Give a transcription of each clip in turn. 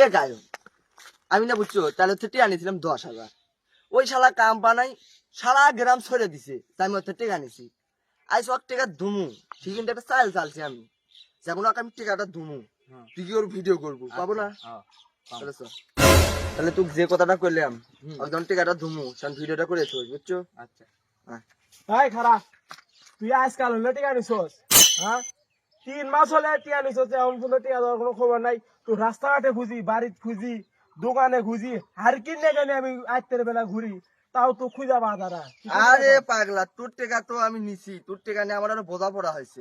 এ গায়ক আমি না বুঝছ তাহলে হচ্ছে টিয়া নিয়েছিলাম দশ হাজার। ওই শালা কাম বানাই সারা গ্রাম ছড়ে দিছে তাই আমি হচ্ছে টেকা নিছি আই সব টেকা ধুমু ঠিক কিন্তু একটা চাল চালছি আমি। যেমন ওকে আমি টেকাটা ধুমু হ্যাঁ। তুই কি ওর ভিডিও করব? পাবো না? হ্যাঁ। তাহলে তুই যে কথাটা করলাম। একদম টেকাটা ধুমু সেন ভিডিওটা করেছ বুঝছ? আচ্ছা। ভাই খারাপ তুই আজকাল হলে টিকা নিছোস হ্যাঁ? তিন মাস হলে টিকা নিছোস এমন কোনো টিকা দেওয়ার কোনো খবর নাই। তুই রাস্তাঘাটে খুঁজি বাড়িতে খুঁজি দোকানে খুঁজি আর কিনে কেনে আমি আজকের বেলা ঘুরি। তাও তো খুঁজা বাজারা আরে পাগলা তোর টেকা তো আমি নিছি তোর টেকা নিয়ে আমার আরও বোঝা পড়া হয়েছে।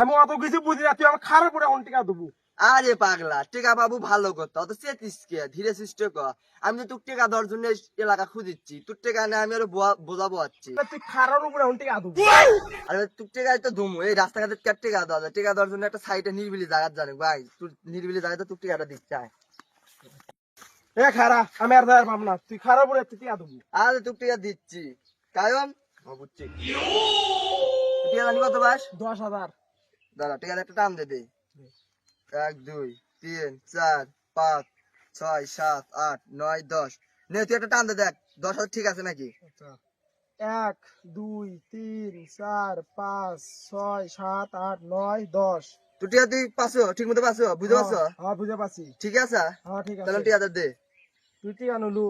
আমি অত কিছু বুঝি না তুই আমার খারাপ করে অন টিকা দেবো? আরে পাগলা টেকা বাবু ভালো কথা অত চেতিস কে? ধীরে সুস্থ কর আমি তো তোর টেকা দেওয়ার জন্য এলাকা খুঁজিচ্ছি তোর টেকা নিয়ে আমি আরও বোঝাবো আছি তুই খারাপ উপরে এখন টিকা দেবো আরে তোর টেকাই তো ধুমু এই রাস্তাঘাটে কে টেকা দেওয়া যায় টেকা দেওয়ার জন্য একটা সাইডে নিরিবিলি জায়গা জানে ভাই। তোর নিরিবিলি জায়গাতে তোর টেকাটা দিচ্ছে। এ খারাপ আমি আর দাঁড় পাব না। তুই খারাপ উপরে তুই টিকা দেবো আরে তোর টেকা দিচ্ছি। ও বুঝছি। টেকা জানি কত বাস দশ হাজার। দাঁড়া টেকার একটা টান দে। দে। এক দুই তিন চার পাঁচ ছয় সাত আট নয় দশ। নে তুই একটা টান দে দেখ। দশ হাজার ঠিক আছে নাকি? আচ্ছা। এক দুই তিন চার পাঁচ ছয় সাত আট নয় দশ। তুই টিয়া তুই পাঁচশো ঠিক মতো পাঁচশো? বুঝতে পারছ? হ্যাঁ ঠিক আছে? হ্যাঁ ঠিক তাহলে আছে। দে। তুই টিকা নলু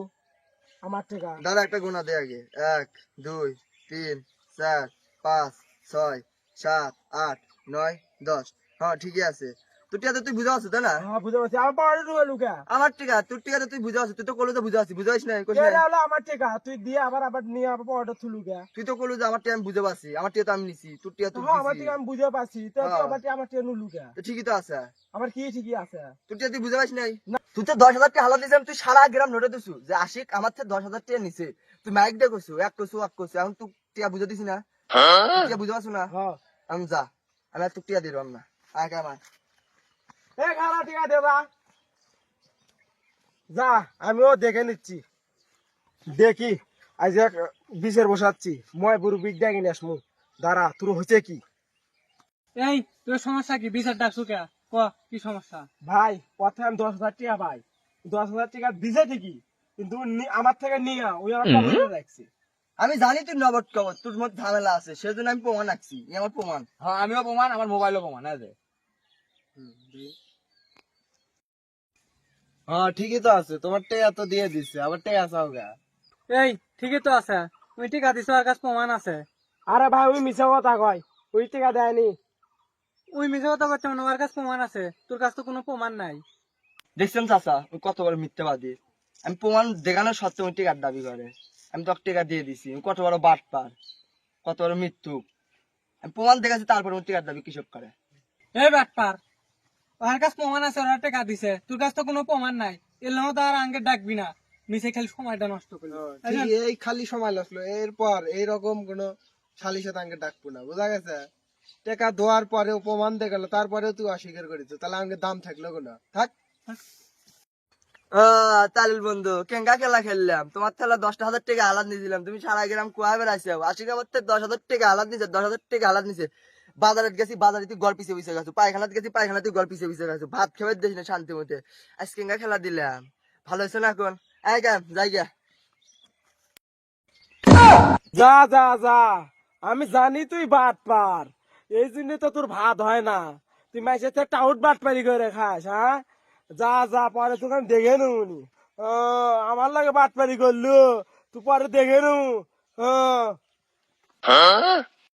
আমার টিকা। দাঁড়া একটা গুণা দে আগে। এক দুই তিন চার পাঁচ ছয় সাত আট নয় দশ। হ্যাঁ ঠিকই আছে। তোর টিয়াতে তুই বুঝে পারছ তাই না? হ্যাঁ বুঝে পাচ্ছি আমার পাওয়ার ঢুকে লুকা। আমার টিকা তোর টিকাতে তুই বুঝে পারছ তুই তো কলো তো বুঝে পারছি বুঝে পারছিস না কইছিস না? হলো আমার টিকা তুই দিয়ে আবার আবার নিয়ে আবার পাওয়ারটা থুলু তুই তো কলো আমার টিয়া আমি বুঝে পারছি আমার টিয়া তো আমি নিছি তোর টিয়া তুই হ্যাঁ আমার টিকা আমি বুঝে পাচ্ছি তো হ্যাঁ। আবার আমার টিকা নলু তো ঠিকই তো আছে। আমার কি ঠিকই আছে? তোর টিয়া তুই বুঝে পারছিস নাই? তুই তো দশ হাজার টাকা হালাত দিয়েছিলাম তুই সারা গ্রাম নোটে দিছু যে আশিক আমার থেকে দশ হাজার টাকা নিছে। তুই মাইক দিয়ে কইছু এক কইছু এক কইছু এখন তুই টিয়া বুঝে দিছি না। তুই টিয়া বুঝে না? হ্যাঁ। আমি যা আমি আর তোর টিয়া দিলাম না। আয় কামায় টিকা যা যা আমিও দেখে নিচ্ছি। দেখি আজ এক বিশের বসাচ্ছি। মই পুরো বিদ্যা কিনে আসমু। দাঁড়া তোর হচ্ছে কি? এই তোর সমস্যা কি? বিচার ডাকছু কে? ক কি সমস্যা? ভাই প্রথমে আমি দশ হাজার টাকা পাই দশ হাজার টাকা দিছে ঠিকই কিন্তু আমার থেকে নিয়ে ওই আমার রাখছে। আমি জানি তুই নবট কবর তোর মধ্যে ঝামেলা আছে সেজন্য আমি প্রমাণ রাখছি আমার প্রমাণ। হ্যাঁ আমিও প্রমাণ আমার মোবাইলও প্রমাণ আছে হ্যাঁ ঠিকই তো আছে। তোমার টাকা তো দিয়ে দিছে আবার টাকা চাও গা। এই ঠিকই তো আছে। তুই টিকা দিছ আর কাছে প্রমাণ আছে। আরে ভাই ওই মিছা কথা কয়। ওই টিকা দেয়নি। ওই মিছে কথা করতে মানে ওর কাছে প্রমাণ আছে। তোর কাছে তো কোনো প্রমাণ নাই। দেখছেন চাচা ওই কত বড় মিথ্যাবাদী। আমি প্রমাণ দেখানোর সত্ত্বেও ওই টিকার দাবি করে। আমি তো টিকা দিয়ে দিছি। আমি কত বড় বাট পার। কত বড় মৃত্যু। আমি প্রমাণ দেখাচ্ছি তারপরে ওই টিকার দাবি কৃষক করে। এ ব্যাটপার ওর কাছে প্রমাণ আছে ওরা টাকা দিছে। তোর কাছে তো কোনো প্রমাণ নাই। এলাম তো আর আঙ্গে ডাকবি না। মিছে খালি সময়টা নষ্ট ঠিকই, এই খালি সময় লাগল। এরপর এইরকম কোন সালিশে তাঙ্গে ডাকবো না বোঝা গেছে? টাকা দেওয়ার পরেও প্রমাণ দিয়ে গেল তারপরেও তুই অস্বীকার করেছিস তাহলে আমাকে দাম থাকল না থাক। তালিল বন্ধু কেঙ্গা খেলা খেললাম? তোমার থেকে দশটা হাজার টাকা আলাদ নিয়ে দিলাম। তুমি সারা গ্রাম কুয়া বেড়াইছে। আশিক আমার দশ হাজার টাকা আলাদ নিছে দশ হাজার টাকা আলাদ নিছে। বাজারে গেছি বাজারে তুই গড় পিছিয়ে পিছিয়ে গেছো পায়খানাতে গেছি পায়খানা তুই গড় পিছিয়ে পিছিয়ে গেছো। ভাত খেয়ে দিস না শান্তি মতে। আজ কেঙ্গা খেলা দিলাম। ভালো হয়েছে না এখন? এই গা যাই গা। যা যা যা। আমি জানি তুই বাট পার। এই জন্য তো তোর ভাত হয় না। তুই মাইসে থেকে টাউট বাট পারি করে খাস হ্যাঁ? যা যা পরে তোকে আমি দেখে নুনি আমার লাগে বাট পারি করলু। তুই পরে দেখে নু